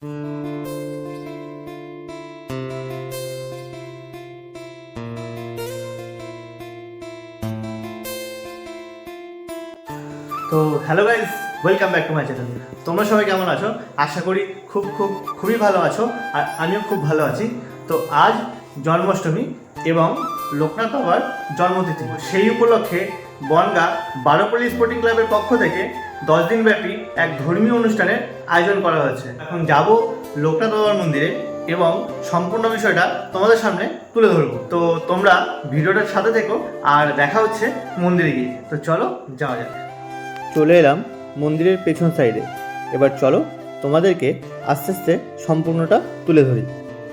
তো hello guys welcome back to my channel তোমরা সবাই কেমন আছো? আশা করি খুব খুব, খুবই ভালো আছো, আর আমিও খুব ভালো আছি। তো আজ জন্মাষ্টমী এবং লোকনাথ বাবার জন্মতিথি। সেই উপলক্ষে বনগা বারোপল্লী স্পোর্টিং ক্লাবের পক্ষ থেকে দশ দিন ব্যাপী এক ধর্মীয় অনুষ্ঠানের আয়োজন করা হয়েছে। এখন যাব লোকনাথ বাবার মন্দিরে এবং সম্পূর্ণ বিষয়টা তোমাদের সামনে তুলে ধরবো। তো তোমরা ভিডিওটার সাথে থেকো আর দেখা হচ্ছে মন্দিরে গিয়ে। তো চলো, যাওয়া যাক। চলে এলাম মন্দিরের পেছন সাইডে। এবার চলো তোমাদেরকে আস্তে আস্তে সম্পূর্ণটা তুলে ধরি।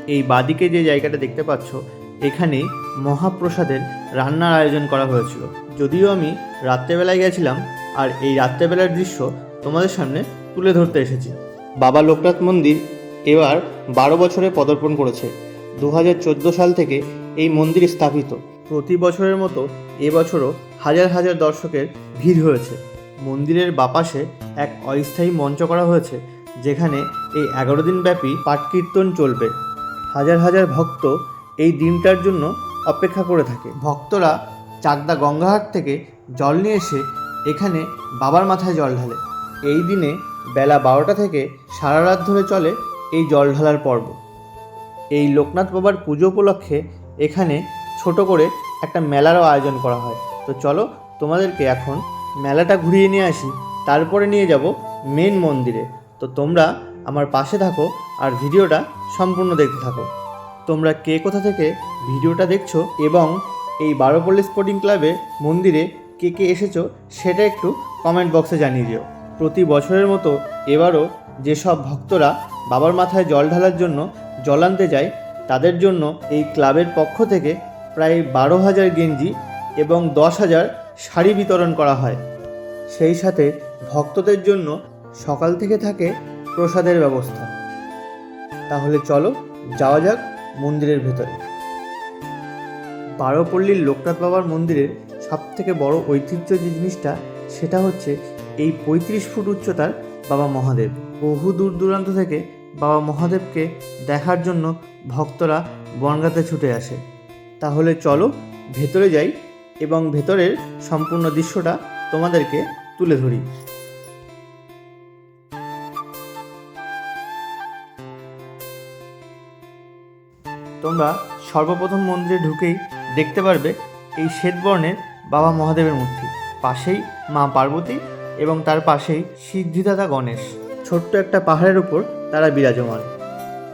এই বাদিকে যে জায়গাটা দেখতে পাচ্ছ এখানেই মহাপ্রসাদের রান্নার আয়োজন করা হয়েছিল। যদিও আমি রাত্রেবেলায় গেছিলাম আর এই রাত্রেবেলার দৃশ্য তোমাদের সামনে তুলে ধরতে এসেছি। বাবা লোকনাথ মন্দির এবার বারো বছরে পদার্পণ করেছে। দু হাজার চোদ্দ সাল থেকে এই মন্দির স্থাপিত। প্রতি বছরের মতো এবছরও হাজার হাজার দর্শকের ভিড় হয়েছে। মন্দিরের বাপাশে এক অস্থায়ী মঞ্চ করা হয়েছে যেখানে এই এগারো দিন ব্যাপী পাঠ কীর্তন চলবে। হাজার হাজার ভক্ত এই দিনটার জন্য অপেক্ষা করে থাকে। ভক্তরা চাকদা গঙ্গাহাট থেকে জল নিয়ে এসে এখানে বাবার মাথায় জল ঢালে। এই দিনে বেলা বারোটা থেকে সারা রাত ধরে চলে এই জল ঢালার পর্ব। এই লোকনাথ বাবার পুজো উপলক্ষে এখানে ছোট করে একটা মেলারও আয়োজন করা হয়। তো চলো তোমাদেরকে এখন মেলাটা ঘুরিয়ে নিয়ে আসি। তারপরে নিয়ে যাব মেন মন্দিরে। তো তোমরা আমার পাশে থাকো আর ভিডিওটা সম্পূর্ণ দেখতে থাকো। তোমরা কে কোথা থেকে ভিডিওটা দেখছ এবং এই বারোপল্লী স্পোর্টিং ক্লাবে মন্দিরে কে কে এসেছ সেটা একটু কমেন্ট বক্সে জানিয়ে দিও। প্রতি বছরের মতো এবারও যেসব ভক্তরা বাবার মাথায় জল ঢালার জন্য জল আনতে যায়, তাদের জন্য এই ক্লাবের পক্ষ থেকে প্রায় বারো হাজার গেঞ্জি এবং দশ হাজার শাড়ি বিতরণ করা হয়। সেই সাথে ভক্তদের জন্য সকাল থেকে থাকে প্রসাদের ব্যবস্থা। তাহলে চলো যাওয়া যাক মন্দিরের ভেতরে। বারোপল্লীর লোকনাথ বাবার মন্দিরের সব থেকে বড় ঐতিহ্য যে জিনিসটা, সেটা হচ্ছে এই পঁয়ত্রিশ ফুট উচ্চতার বাবা মহাদেব। বহু দূর দূরান্ত থেকে বাবা মহাদেবকে দেখার জন্য ভক্তরা বনগাতে ছুটে আসে। তাহলে চলো ভেতরে যাই এবং ভেতরের সম্পূর্ণ দৃশ্যটা তোমাদেরকে তুলে ধরি। তোমরা সর্বপ্রথম মন্দিরে ঢুকেই দেখতে পারবে এই শ্বেতবর্ণের বাবা মহাদেবের মূর্তি। পাশেই মা পার্বতী এবং তার পাশেই সিদ্ধিদাতা গণেশ। ছোট্ট একটা পাহাড়ের উপর তারা বিরাজমান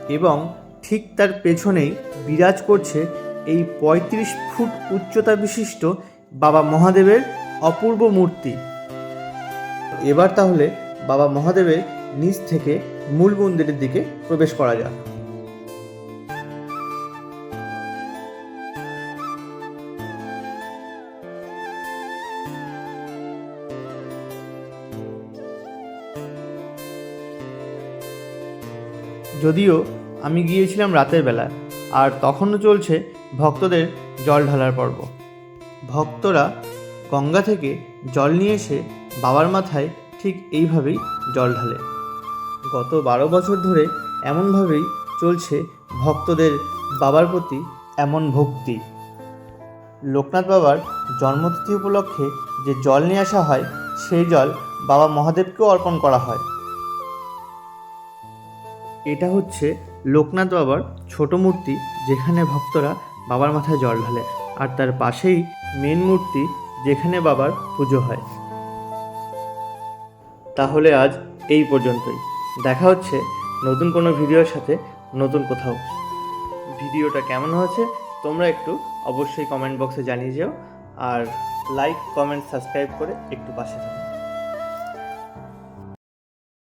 এবং ঠিক তার পেছনেই বিরাজ করছে এই পঁয়ত্রিশ ফুট উচ্চতা বিশিষ্ট বাবা মহাদেবের অপূর্ব মূর্তি। এবার তাহলে বাবা মহাদেবের নিচ থেকে মূল মন্দিরের দিকে প্রবেশ করা যাক। যদিও আমি গিয়েছিলাম রাতের বেলা, আর তখনও চলছে ভক্তদের জল ঢালার পর্ব। ভক্তরা গঙ্গা থেকে জল নিয়ে এসে বাবার মাথায় ঠিক এইভাবেই জল ঢালে। গত বারো বছর ধরে এমনভাবেই চলছে ভক্তদের বাবার প্রতি এমন ভক্তি। লোকনাথ বাবার জন্মতিথি উপলক্ষে যে জল নিয়ে আসা হয়, সেই জল বাবা মহাদেবকেও অর্পণ করা হয়। এটা হচ্ছে লোকনাথ বাবার ছোট মূর্তি যেখানে ভক্তরা বাবার মাথায় জল ঢালে। আর তার পাশেই মেন মূর্তি যেখানে বাবার পুজো হয়। তাহলে আজ এই পর্যন্তই। দেখা হচ্ছে নতুন কোনো ভিডিওর সাথে নতুন কোথাও। ভিডিওটা কেমন হয়েছে তোমরা একটু অবশ্যই কমেন্ট বক্সে জানিয়ে যেও। আর লাইক কমেন্ট সাবস্ক্রাইব করে একটু পাশে থাকো।